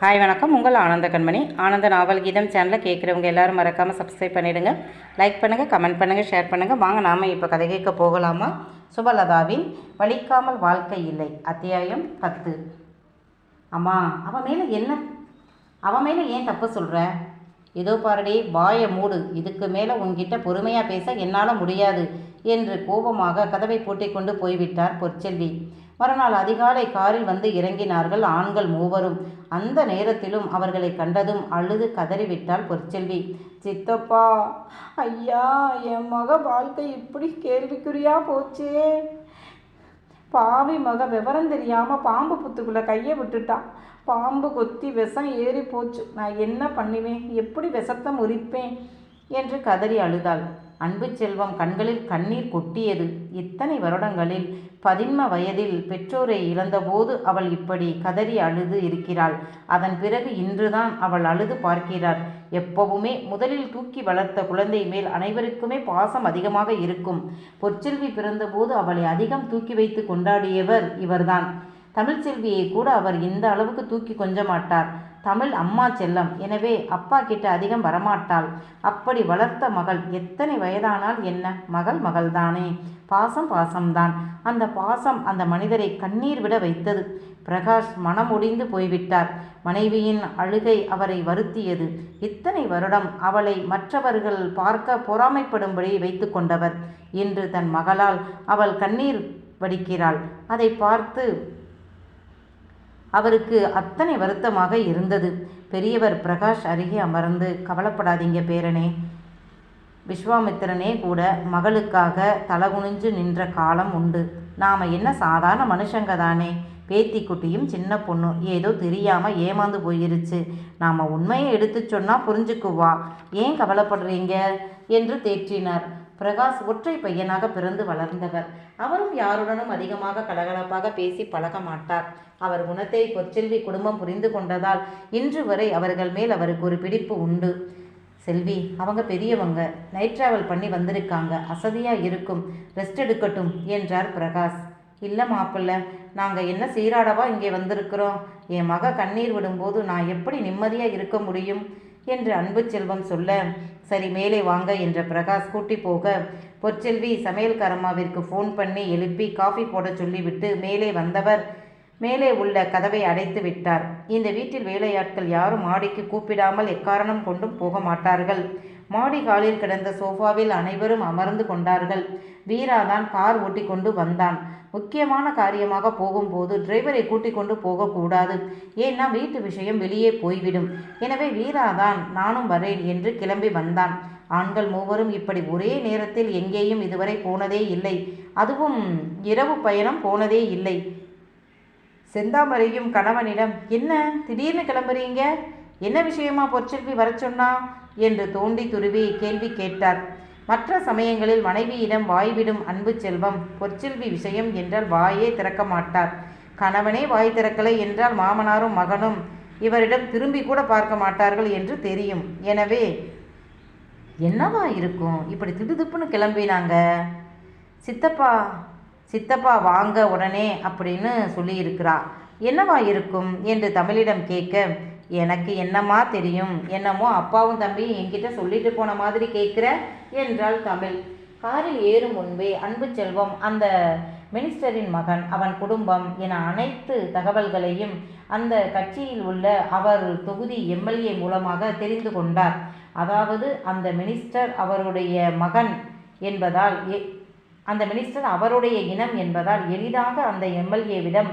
Hi வணக்கம். உங்கள் ஆனந்த கண்மணி. ஆனந்த நாவல் கீதம் சேனலை கேட்குறவங்க எல்லாரும் மறக்காமல் சப்ஸ்கிரைப் பண்ணிவிடுங்க லைக் பண்ணுங்கள் கமெண்ட் பண்ணுங்கள் ஷேர் பண்ணுங்கள் வாங்க நாம் இப்போ கதை கேட்க போகலாமா? சுபலதாவின் வலிக்காமல் வாழ்க்கை இல்லை. அத்தியாயம் பத்து. அம்மா அவன் மேலே என்ன? அவன் மேலே ஏன் தப்பு சொல்கிற ஏதோ பாரடி வாயை மூடு. இதுக்கு மேலே உன்கிட்ட பொறுமையாக பேச என்னால் முடியாது என்று கோபமாக கதவை பூட்டி கொண்டு போய்விட்டார் பொற்செல்வி. மறுநாள் அதிகாலை காரில் வந்து இறங்கினார்கள் ஆண்கள் மூவரும். அந்த நேரத்திலும் அவர்களை கண்டதும் அழுது கதறிவிட்டாள் பொற்செல்வி. சித்தப்பா ஐயா என் மக வாழ்க்கை இப்படி கேள்விக்குறியா போச்சே. பாவி மக விவரம் தெரியாமல் பாம்பு புத்துக்குள்ளே கையை விட்டுட்டான் பாம்பு கொத்தி விஷம் ஏறி போச்சு. நான் என்ன பண்ணுவேன்? எப்படி விஷத்தை முறிப்பேன்? என்று கதறி அழுதாள். அன்பு செல்வம் கண்களில் கண்ணீர் கொட்டியது. இத்தனை வருடங்களில் பதின்ம வயதில் பெற்றோரை இழந்தபோது அவள் இப்படி கதறி அழுது இருக்கிறாள். அதன் பிறகு இன்றுதான் அவள் அழுது பார்க்கிறார். எப்பவுமே முதலில் தூக்கி வளர்த்த குழந்தை மேல் அனைவருக்குமே பாசம் அதிகமாக இருக்கும். பொற்செல்வி பிறந்தபோது அவளை அதிகம் தூக்கி வைத்து கொண்டாடியவர் இவர்தான். தமிழ்ச்செல்வியை கூட அவர் இந்த அளவுக்கு தூக்கி கொஞ்ச மாட்டார். தமிழ் அம்மா செல்லம். எனவே அப்பா கிட்ட அதிகம் வரமாட்டாள். அப்படி வளர்த்த மகள் எத்தனை வயதானால் என்ன? மகள் மகள்தானே. பாசம் பாசம்தான். அந்த பாசம் அந்த மனிதரை கண்ணீர் விட வைத்தது. பிரகாஷ் மனமுடிந்து போய்விட்டார். மனைவியின் அழுகை அவரை வருத்தியது. இத்தனை வருடம் அவளை மற்றவர்கள் பார்க்க பொறாமைப்படும்படி வைத்து கொண்டவர். இன்று தன் மகளால் அவள் கண்ணீர் வடிக்கிறாள். அதை பார்த்து அவருக்கு அத்தனை வருத்தமாக இருந்தது. பெரியவர் பிரகாஷ் அருகே அமர்ந்து கவலைப்படாதீங்க பேரனே. விஸ்வாமித்திரனே கூட மகளுக்காக தலகுனிஞ்சு நின்ற காலம் உண்டு. நாம் என்ன சாதாரண மனுஷங்க தானே. பேத்தி குட்டியும் சின்ன பொண்ணு ஏதோ தெரியாமல் ஏமாந்து போயிருச்சு. நாம் உண்மையை எடுத்து சொன்னால் புரிஞ்சுக்குவா. ஏன் கவலைப்படுறீங்க? என்று தேற்றினார். பிரகாஷ் ஒற்றை பையனாக பிறந்து வளர்ந்தவர். அவரும் யாருடனும் அதிகமாக கலகலப்பாக பேசி பழக மாட்டார். அவர் குணத்தை பொற்செல்வி குடும்பம் புரிந்து கொண்டதால் இன்று வரை அவர்கள் மேல் அவருக்கு ஒரு பிடிப்பு உண்டு. செல்வி அவங்க பெரியவங்க. நைட் ட்ராவல் பண்ணி வந்திருக்காங்க. அசதியாக இருக்கும். ரெஸ்ட் எடுக்கட்டும் என்றார் பிரகாஷ். இல்லை மாப்பிள்ள நாங்கள் என்ன சீராடவா இங்கே வந்திருக்கிறோம்? என் மக கண்ணீர் விடும்போது நான் எப்படி நிம்மதியாக இருக்க முடியும்? என்று அன்பு செல்வம் சொல்ல சரி மேலே வாங்க என்ற பிரகாஷ் கூட்டி போக பொற்செல்வி சமையல்காரம்மாவிற்கு ஃபோன் பண்ணி எழுப்பி காஃபி போட சொல்லிவிட்டு மேலே வந்தவர் மேலே உள்ள கதவை அடைத்து விட்டார். இந்த வீட்டில் வேலையாட்கள் யாரும் மாடிக்கு கூப்பிடாமல் எக்காரணம் கொண்டும் போக மாட்டார்கள். மாடி காலில் கிடந்த சோஃபாவில் அனைவரும் அமர்ந்து கொண்டார்கள். வீரா தான் கார் ஓட்டி கொண்டு வந்தான். முக்கியமான காரியமாக போகும்போது டிரைவரை கூட்டிக் கொண்டு போகக்கூடாது. ஏன்னா வீட்டு விஷயம் வெளியே போய்விடும். எனவே வீரா தான் நானும் வரேன் என்று கிளம்பி வந்தான். ஆண்கள் மூவரும் இப்படி ஒரே நேரத்தில் எங்கேயும் இதுவரை போனதே இல்லை. அதுவும் இரவு பயணம் போனதே இல்லை. செந்தாமரையும் கணவனிடம் என்ன? திடீர்னு கிளம்புறீங்க? என்ன விஷயமா பொற்செல்வி வர சொன்னா? என்று தோண்டி துருவி கேள்வி கேட்டார். மற்ற சமயங்களில் மனைவியிடம் வாய்விடும் அன்பு செல்வம் பொற்செல்வி விஷயம் என்றால் வாயே திறக்க மாட்டார். கணவனே வாய் திறக்கலை என்றால் மாமனாரும் மகனும் இவரிடம் திரும்பி கூட பார்க்க மாட்டார்கள் என்று தெரியும். எனவே என்னவா இருக்கும்? இப்படி திடுதுப்புன்னு கிளம்பினாங்க. சித்தப்பா சித்தப்பா வாங்க உடனே அப்படின்னு சொல்லியிருக்கிறா. என்னவா இருக்கும்? என்று தமிழிடம் கேட்க எனக்கு என்னமா தெரியும்? என்னமோ அப்பாவும் தம்பியும் என்கிட்ட சொல்லிட்டு போன மாதிரி கேட்குற? என்றாள் தமிழ். காரில் ஏறும் முன்பே அன்பு செல்வம் அந்த மினிஸ்டரின் மகன் அவன் குடும்பம் என அனைத்து தகவல்களையும் அந்த கட்சியில் உள்ள அவர் தொகுதி எம்எல்ஏ மூலமாக தெரிந்து கொண்டார். அதாவது அந்த மினிஸ்டர் அவருடைய மகன் என்பதால் எ- அந்த மினிஸ்டர் அவருடைய இனம் என்பதால் எளிதாக அந்த எம்எல்ஏவிடம்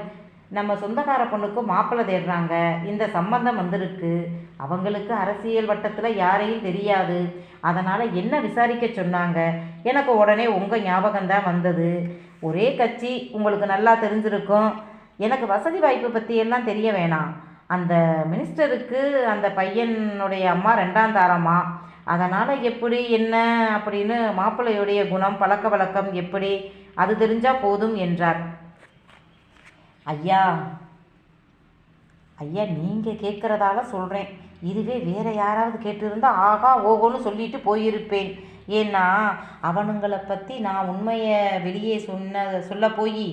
நம்ம சொந்தக்கார பொண்ணுக்கும் மாப்பிள்ளை தேடுறாங்க. இந்த சம்பந்தம் வந்திருக்கு. அவங்களுக்கு அரசியல் வட்டத்தில் யாரையும் தெரியாது. அதனால் என்ன விசாரிக்க சொன்னாங்க? எனக்கு உடனே உங்கள் ஞாபகம்தான் வந்தது. ஒரே கட்சி உங்களுக்கு நல்லா தெரிஞ்சிருக்கும். எனக்கு வசதி வாய்ப்பு பற்றியெல்லாம் தெரிய வேணாம். அந்த மினிஸ்டருக்கு அந்த பையனுடைய அம்மா ரெண்டாம் தாரமா அதனால் எப்படி என்ன அப்படின்னு மாப்பிள்ளையுடைய குணம் பழக்க வழக்கம் எப்படி? அது தெரிஞ்சால் போதும் என்றார். ஐயா ஐயா நீங்கள் கேட்குறதால சொல்கிறேன் இதுவே வேற யாராவது கேட்டிருந்தால் ஆகா ஓகோன்னு சொல்லிட்டு போயிருப்பேன். ஏன்னா அவனுங்களை பற்றி நான் உண்மையை வெளியே சொன்ன சொல்ல போய்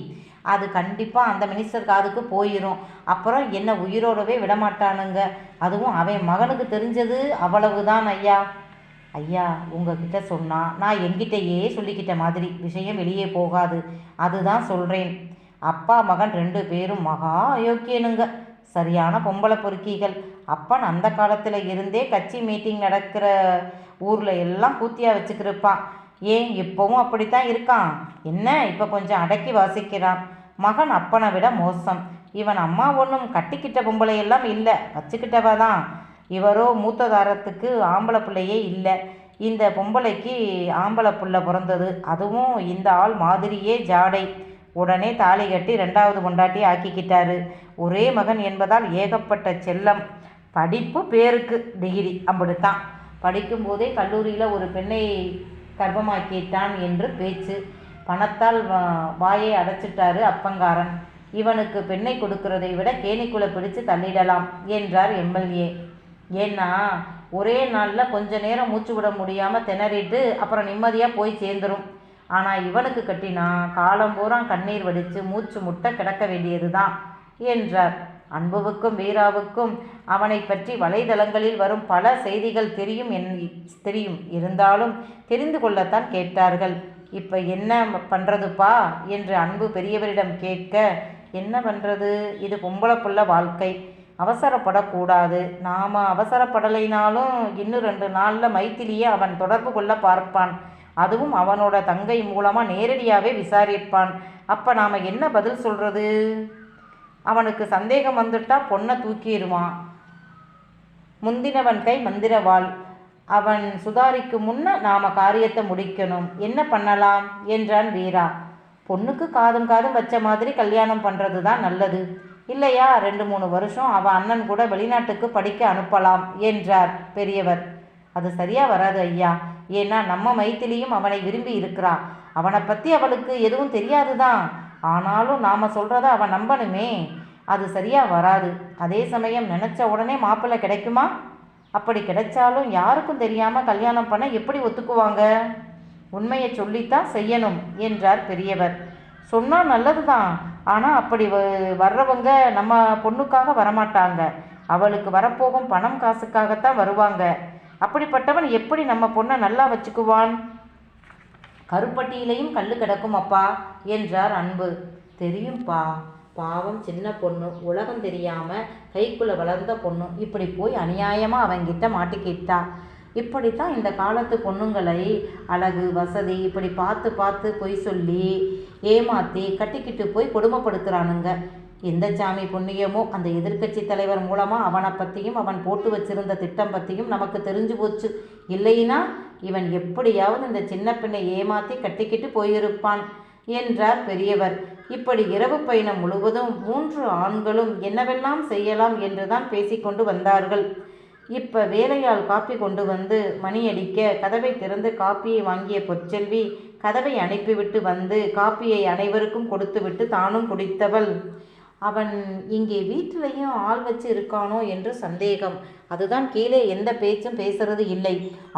அது கண்டிப்பாக அந்த மினிஸ்டர் காதுக்கு போயிடும் அப்புறம் என்னை உயிரோடவே விடமாட்டானுங்க. அதுவும் அவன் மகனுக்கு தெரிஞ்சது அவ்வளவுதான் ஐயா. ஐயா உங்ககிட்ட சொன்னா நான் எங்கிட்டயே சொல்லிக்கிட்ட மாதிரி விஷயம் வெளியே போகாது. அதுதான் சொல்கிறேன் அப்பா மகன் ரெண்டு பேரும் மகா அயோக்கியனுங்க. சரியான பொம்பளை பொறுக்கிகள். அப்பன் அந்த காலத்தில் இருந்தே கட்சி மீட்டிங் நடக்கிற ஊரில் எல்லாம் கூத்தியாக வச்சுக்கிருப்பான். ஏன்? இப்போவும் அப்படித்தான் இருக்கான். என்ன? இப்போ கொஞ்சம் அடக்கி வாசிக்கிறான். மகன் அப்பனை விட மோசம். இவன் அம்மா ஒன்றும் கட்டிக்கிட்ட பொம்பளை எல்லாம் இல்லை. வச்சுக்கிட்டவா தான். இவரோ மூத்ததாரத்துக்கு ஆம்பளை பிள்ளையே இல்லை. இந்த பொம்பளைக்கு ஆம்பளை புள்ள பிறந்தது. அதுவும் இந்த ஆள் மாதிரியே ஜாடை. உடனே தாலி கட்டி ரெண்டாவது கொண்டாட்டி ஆக்கிக்கிட்டாரு. ஒரே மகன் என்பதால் ஏகப்பட்ட செல்லம். படிப்பு பேருக்கு டிகிரி. அப்படித்தான். படிக்கும்போதே கல்லூரியில் ஒரு பெண்ணை கர்ப்பமாக்கிட்டான் என்று பேச்சு. பணத்தால் வா- வாயை அடைச்சிட்டாரு அப்பங்காரன். இவனுக்கு பெண்ணை கொடுக்கிறதை விட கேணிக்குள்ளே பிடிச்சு தள்ளிடலாம் என்றார் எம்எல்ஏ. ஏன்னா ஒரே நாளில் கொஞ்ச நேரம் மூச்சு விட முடியாமல் திணறிட்டு அப்புறம் நிம்மதியாக போய் சேர்ந்துரும். ஆனால் இவனுக்கு கட்டினா காலம் பூரா கண்ணீர் வடித்து மூச்சு முட்ட கிடக்க வேண்டியது தான் என்றார். அன்புவுக்கும் வீராவுக்கும் அவனை பற்றி வலைதளங்களில் வரும் பல செய்திகள் தெரியும் என் தெரியும். இருந்தாலும் தெரிந்து கொள்ளத்தான் கேட்டார்கள். இப்போ என்ன பண்ணுறதுப்பா என்று அன்பு பெரியவரிடம் கேட்க என்ன பண்ணுறது இது பொம்பளை புள்ள வாழ்க்கை. அவசரப்படக்கூடாது. நாம் அவசரப்படலைனாலும் இன்னும் ரெண்டு நாளில் மைத்திலியே அவன் தொடர்பு கொள்ள பார்ப்பான். அதுவும் அவனோட தங்கை மூலமாக நேரடியாகவே விசாரிப்பான். அப்போ நாம் என்ன பதில் சொல்கிறது அவனுக்கு சந்தேகம் வந்துட்டா பொண்ணை தூக்கிடுவான். முந்தினவன் கை மந்திரவாள். அவன் சுதாரிக்கும் முன்ன நாம் காரியத்தை முடிக்கணும். என்ன பண்ணலாம்? என்றான் வீரா. பொண்ணுக்கு காதும் காதும் வச்ச மாதிரி கல்யாணம் பண்ணுறது தான் நல்லது. இல்லையா? ரெண்டு மூணு வருஷம் அவள் அண்ணன் கூட வெளிநாட்டுக்கு படிக்க அனுப்பலாம் என்றார் பெரியவர். அது சரியாக வராது ஐயா. ஏன்னா நம்ம மைத்திலியும் அவனை விரும்பி இருக்கிறான். அவனை பற்றி அவளுக்கு எதுவும் தெரியாது தான் ஆனாலும் நாம் சொல்கிறத அவன் நம்பணுமே. அது சரியாக வராது. அதே சமயம் நினச்ச உடனே மாப்பிள்ளை கிடைக்குமா? அப்படி கிடைச்சாலும் யாருக்கும் தெரியாமல் கல்யாணம் பண்ண எப்படி ஒத்துக்குவாங்க? உண்மையை சொல்லித்தான் செய்யணும் என்றார் பெரியவர். சொன்னால் நல்லது தான் ஆனால் அப்படி வ- வர்றவங்க நம்ம பொண்ணுக்காக வரமாட்டாங்க. அவளுக்கு வரப்போகும் பணம் காசுக்காகத்தான் வருவாங்க. அப்படிப்பட்டவன் எப்படி நம்ம பொண்ணை நல்லா வச்சுக்குவான்? கருப்பட்டியிலையும் கல் கிடக்கும் அப்பா என்றார் அன்பு. தெரியும்பா பாவம் சின்ன பொண்ணு உலகம் தெரியாமல் கைக்குள்ள வளர்ந்த பொண்ணு. இப்படி போய் அநியாயமாக அவங்கிட்ட மாட்டிக்கிட்டா இப்படி தான் இந்த காலத்து பொண்ணுங்களை அழகு வசதி இப்படி பார்த்து பார்த்து பொய் சொல்லி ஏமாற்றி கட்டிக்கிட்டு போய் கொடுமைப்படுத்துகிறானுங்க எந்த சாமி புண்ணியமோ அந்த எதிர்க்கட்சி தலைவர் மூலமாக அவனை பற்றியும் அவன் போட்டு வச்சிருந்த திட்டம் பற்றியும் நமக்கு தெரிஞ்சு போச்சு. இல்லைனா இவன் எப்படியாவது இந்த சின்ன பெண்ணை ஏமாற்றி கட்டிக்கிட்டு போயிருப்பான் என்றார் பெரியவர். இப்படி இரவு பயணம் முழுவதும் மூன்று ஆண்களும் என்னவெல்லாம் செய்யலாம் என்றுதான் பேசிக்கொண்டு வந்தார்கள். இப்ப வேலையால் காப்பி கொண்டு வந்து மணியடிக்க கதவை திறந்து காப்பியை வாங்கிய பொற்செல்வி கதவை அனுப்பிவிட்டு வந்து காப்பியை அனைவருக்கும் கொடுத்துவிட்டு தானும் குடித்தவள். அவன் இங்கே வீட்டிலையும் ஆள் வச்சு இருக்கானோ என்று சந்தேகம். அதுதான் கீழே எந்த பேச்சும் பேசுறது இல்லை.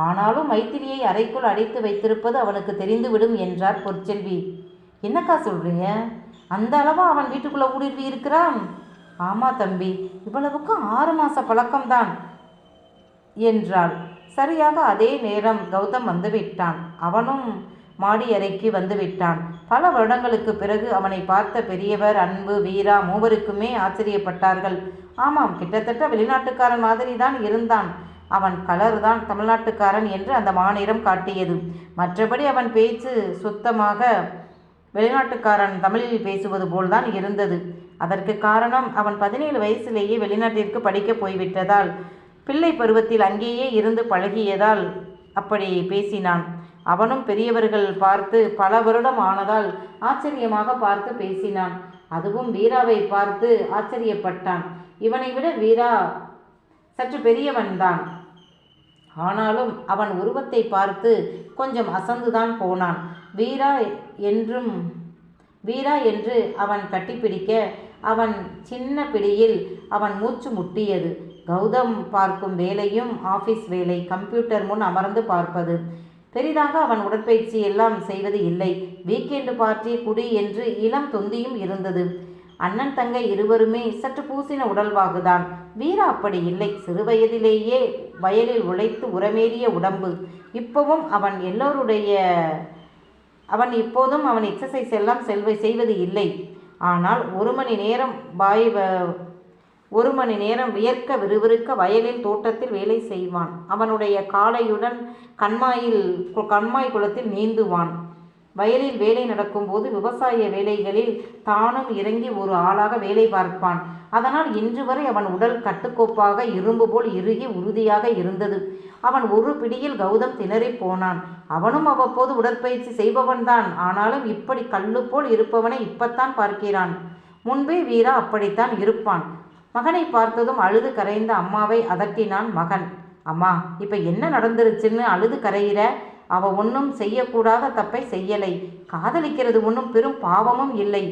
ஆனாலும் மைத்திரியை அறைக்குள் அடைத்து வைத்திருப்பது அவனுக்கு தெரிந்துவிடும் என்றார் பொற்செல்வி. என்னக்கா சொல்றீங்க? அந்த அளவா அவன் வீட்டுக்குள்ள ஊடுருவி இருக்கிறான் ஆமா தம்பி இவ்வளவுக்கும் ஆறு மாச பழக்கம்தான் என்றாள். சரியாக அதே நேரம் கௌதம் வந்து விட்டான். அவனும் மாடி அறைக்கு வந்து விட்டான் பல வருடங்களுக்கு பிறகு அவனை பார்த்த பெரியவர் அன்பு வீரா மூவருக்குமே ஆச்சரியப்பட்டார்கள். ஆமாம் கிட்டத்தட்ட வெளிநாட்டுக்காரன் மாதிரி தான் இருந்தான். அவன் கலர் தான் தமிழ்நாட்டுக்காரன் என்று அந்த மாநிலம் காட்டியது. மற்றபடி அவன் பேச்சு சுத்தமாக வெளிநாட்டுக்காரன் தமிழில் பேசுவது போல்தான் இருந்தது. அதற்கு காரணம் அவன் பதினேழு வயசிலேயே வெளிநாட்டிற்கு படிக்க போய்விட்டதால் பிள்ளை பருவத்தில் அங்கேயே இருந்து பழகியதால் அப்படி பேசினான். அவனும் பெரியவர்கள் பார்த்து பல வருடம் ஆனதால் ஆச்சரியமாக பார்த்து பேசினான். அதுவும் வீராவை பார்த்து ஆச்சரியப்பட்டான். இவனை விட வீரா சற்று பெரியவன்தான். ஆனாலும் அவன் உருவத்தை பார்த்து கொஞ்சம் அசந்துதான் போனான். வீரா என்றும் வீரா என்று அவன் கட்டிப்பிடிக்க அவன் சின்ன பிடியில் அவன் மூச்சு முட்டியது. கௌதம் பார்க்கும் வேலையும் ஆஃபீஸ் வேலை கம்ப்யூட்டர் முன் அமர்ந்து பார்ப்பது. பெரிதாக அவன் உடற்பயிற்சி எல்லாம் செய்வது இல்லை. வீக்கெண்டு பார்ட்டி குடி என்று இளம் தொந்தியும் இருந்தது. அண்ணன் தங்கை இருவருமே சற்று பூசின உடல்வாகுதான். வீரா அப்படி இல்லை. சிறுவயதிலேயே வயலில் உழைத்து உரமேறிய உடம்பு. இப்பவும் அவன் எல்லோருடைய அவன் இப்போதும் அவன் எக்ஸசைஸ் எல்லாம் செல்வை செய்வது இல்லை. ஆனால் ஒரு மணி நேரம் பாய் வ- ஒரு மணி நேரம் வியர்க்க விறுவிறுக்க வயலில் தோட்டத்தில் வேலை செய்வான். அவனுடைய காளையுடன் கண்மாயில் கு- கண்மாய் குளத்தில் நீந்துவான். வயலில் வேலை நடக்கும்போது விவசாய வேலைகளில் தானும் இறங்கி ஒரு ஆளாக வேலை பார்ப்பான். அதனால் இன்று வரை அவன் உடல் கட்டுக்கோப்பாக இரும்பு போல் இறுகி உறுதியாக இருந்தது. அவன் ஒரு பிடியில் கௌதம் திணறிப் போனான். அவனும் அவ்வப்போது உடற்பயிற்சி செய்பவன்தான். ஆனாலும் இப்படி கல்லு போல் இருப்பவனை இப்பத்தான் பார்க்கிறான். முன்பே வீரா அப்படித்தான் இருப்பான். மகனை பார்த்ததும் அழுது கரைந்த அம்மாவை அதட்டினான் மகன். அம்மா இப்போ என்ன நடந்துருச்சுன்னு அழுது கரையிற? அவ ஒன்றும் செய்யக்கூடாத தப்பை செய்யலை. காதலிக்கிறது ஒன்றும் பெரும் பாவமும் இல்லை.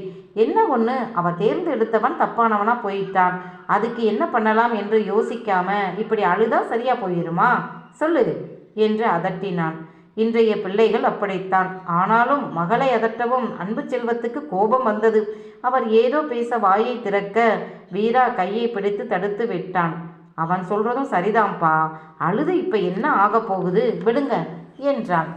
என்ன ஒன்று அவ தேர்ந்தெடுத்தவன் தப்பானவனா போயிட்டான். அதுக்கு என்ன பண்ணலாம் என்று யோசிக்காம இப்படி அழுதா சரியா போயிருமா? சொல்லு என்று அதட்டினான். இன்றைய பிள்ளைகள் அப்படித்தான். ஆனாலும் மகளை அதட்டவும் அன்பு செல்வத்துக்கு கோபம் வந்தது. அவர் ஏதோ பேச வாயை திறக்க வீரா கையை பிடித்து தடுத்து விட்டான். அவன் சொல்றதும் சரிதான்ப்பா அழுது இப்ப என்ன ஆக போகுது? விடுங்க என்றான்.